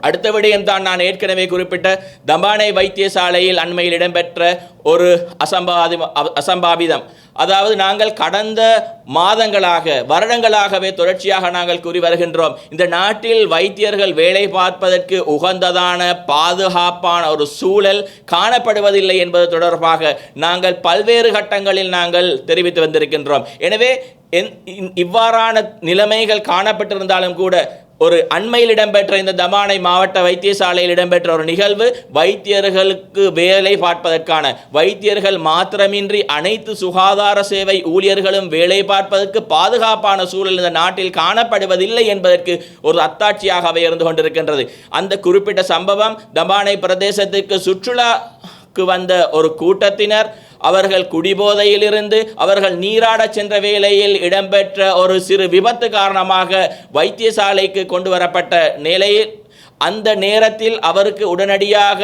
அடுத்த விடயம் தான் நான் ஏற்கனவே குறிப்பிட்ட தம்பானை வைத்தியசாலையில் அண்மையில் இடம்பெற்ற ஒரு அசம்பாதி அசம்பாவிதம். அதாவது நாங்கள் கடந்த மாதங்களாக வருடங்களாகவே தொடர்ச்சியாக நாங்கள் கூறி வருகின்றோம். இந்த நாட்டில் வைத்தியர்கள் வேலை பார்ப்பதற்கு உகந்ததான பாதுகாப்பான ஒரு சூழல் காணப்படுவதில்லை என்பது தொடர்பாக நாங்கள் பல்வேறு கட்டங்களில் நாங்கள் தெரிவித்து வந்திருக்கின்றோம். எனவே என்- இந்- இவ்வாறான நிலைமைகள் காணப்பட்டிருந்தாலும் கூட ஒரு அண்மையில் இடம்பெற்ற இந்த தமானை மாவட்ட வைத்தியசாலையில் இடம்பெற்ற ஒரு நிகழ்வு வைத்தியர்களுக்கு வேலை பார்ப்பதற்கான. வைத்தியர்கள் மாத்திரமின்றி அனைத்து சுகாதார சேவை ஊழியர்களும் வேலை பார்ப்பதற்கு பாதுகாப்பான சூழல் இந்த நாட்டில் காணப்படுவதில்லை என்பதற்கு ஒரு அத்தாட்சியாகவே இருந்து கொண்டிருக்கின்றது. அந்த குறிப்பிட்ட சம்பவம் தமானை பிரதேசத்துக்கு சுற்றுலாக்கு வந்த ஒரு கூட்டத்தினர் அவர்கள் குடிபோதையிலிருந்து அவர்கள் நீராடச் சென்ற வேளையில் இடம்பெற்ற ஒரு சிறு விபத்து காரணமாக வைத்தியசாலைக்கு கொண்டு வரப்பட்ட நிலையில் அந்த நேரத்தில் அவருக்கு உடனடியாக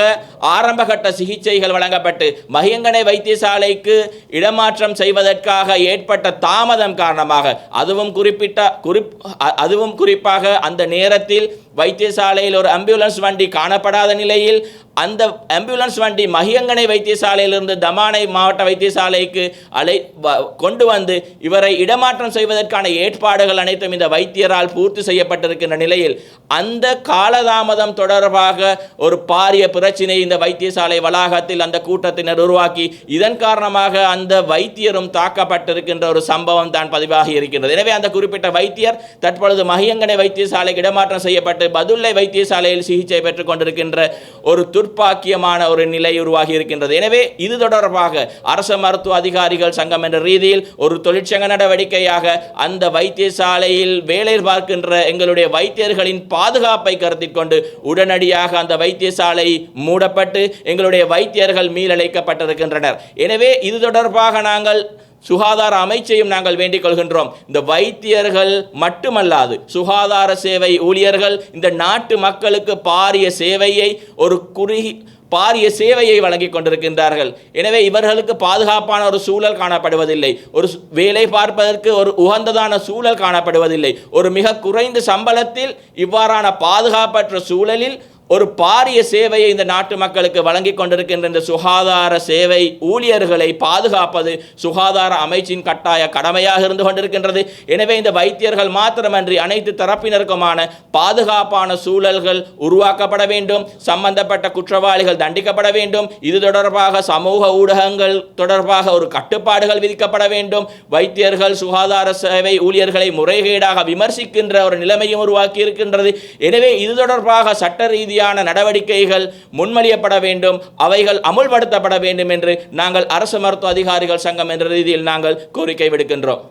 ஆரம்பகட்ட சிகிச்சைகள் வழங்கப்பட்டு மகியங்கனை வைத்தியசாலைக்கு இடமாற்றம் செய்வதற்காக ஏற்பட்ட தாமதம் காரணமாக அதுவும் குறிப்பிட்ட குறிப் அதுவும் குறிப்பாக அந்த நேரத்தில் வைத்தியசாலையில் ஒரு ஆம்புலன்ஸ் வண்டி காணப்படாத நிலையில் அந்த ஆம்புலன்ஸ் வண்டி மகியங்கனை வைத்தியசாலையிலிருந்து தமானை மாவட்ட வைத்தியசாலைக்கு அழை வ- கொண்டு வந்து இவரை இடமாற்றம் செய்வதற்கான ஏற்பாடுகள் அனைத்தும் இந்த வைத்தியரால் பூர்த்தி செய்யப்பட்டிருக்கின்ற நிலையில் அந்த காலதாமதம் தொடர்பாக ஒரு பாரிய பிரச்சினை இந்த வைத்தியசாலை வளாகத்தில் அந்த கூட்டத்தினர் உருவாக்கி இதன் காரணமாக அந்த வைத்தியரும் தாக்கப்பட்டிருக்கின்ற ஒரு சம்பவம் தான் பதிவாகி இருக்கின்றது. எனவே அந்த குறிப்பிட்ட வைத்தியர் தற்பொழுது மகியங்கனை வைத்தியசாலைக்கு இடமாற்றம் செய்யப்பட்டு பதுல்லை வைத்தியசாலையில் சிகிச்சை பெற்றுக் கொண்டிருக்கின்ற ஒரு துர்ப்பாக்கியமான ஒரு நிலை உருவாகி இருக்கின்றது. எனவே இது தொடர்பாக அரச மருத்துவ அதிகாரிகள் சங்கம் என்ற ரீதியில் ஒரு தொழிற்சங்க நடவடிக்கையாக அந்த வைத்தியசாலையில் வேலை பார்க்கின்ற எங்களுடைய வைத்தியர்களின் பாதுகாப்பை கருத்தில் கொண்டு உடனடியாக அந்த வைத்தியசாலை மூடப்பட்டு எங்களுடைய வைத்தியர்கள் மீளழைக்கப்பட்டிருக்கின்றனர். எனவே இது தொடர்பாக நாங்கள் சுகாதார அமைச்சையும் நாங்கள் வேண்டிக் கொள்கின்றோம். இந்த வைத்தியர்கள் மட்டுமல்லாது சுகாதார சேவை ஊழியர்கள் இந்த நாட்டு மக்களுக்கு பாரிய சேவையை ஒரு குறுகி பாரிய சேவையை வழங்கி கொண்டிருக்கின்றார்கள். எனவே இவர்களுக்கு பாதுகாப்பான ஒரு சூழல் காணப்படுவதில்லை. ஒரு வேலை பார்ப்பதற்கு ஒரு உகந்ததான சூழல் காணப்படுவதில்லை. ஒரு மிக குறைந்த சம்பளத்தில் இவ்வாறான பாதுகாப்பற்ற சூழலில் ஒரு பாரிய சேவையை இந்த நாட்டு மக்களுக்கு வழங்கி கொண்டிருக்கின்ற இந்த சுகாதார சேவை ஊழியர்களை பாதுகாப்பது சுகாதார அமைச்சின் கட்டாய கடமையாக இருந்து கொண்டிருக்கின்றது. எனவே இந்த வைத்தியர்கள் மாத்திரமன்றி அனைத்து தரப்பினருக்குமான பாதுகாப்பான சூழல்கள் உருவாக்கப்பட வேண்டும். சம்பந்தப்பட்ட குற்றவாளிகள் தண்டிக்கப்பட வேண்டும். இது தொடர்பாக சமூக ஊடகங்கள் தொடர்பாக ஒரு கட்டுப்பாடுகள் விதிக்கப்பட வேண்டும். வைத்தியர்கள் சுகாதார சேவை ஊழியர்களை முறைகேடாக விமர்சிக்கின்ற ஒரு நிலைமையும் உருவாக்கி இருக்கின்றது எனவே இது தொடர்பாக சட்ட ரீதி ரீதியான நடவடிக்கைகள் முன்மொழியப்பட வேண்டும் அவைகள் அமுல்படுத்தப்பட வேண்டும் என்று நாங்கள் அரசு மருத்துவ அதிகாரிகள் சங்கம் என்ற ரீதியில் நாங்கள் கோரிக்கை விடுக்கின்றோம்.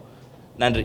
நன்றி.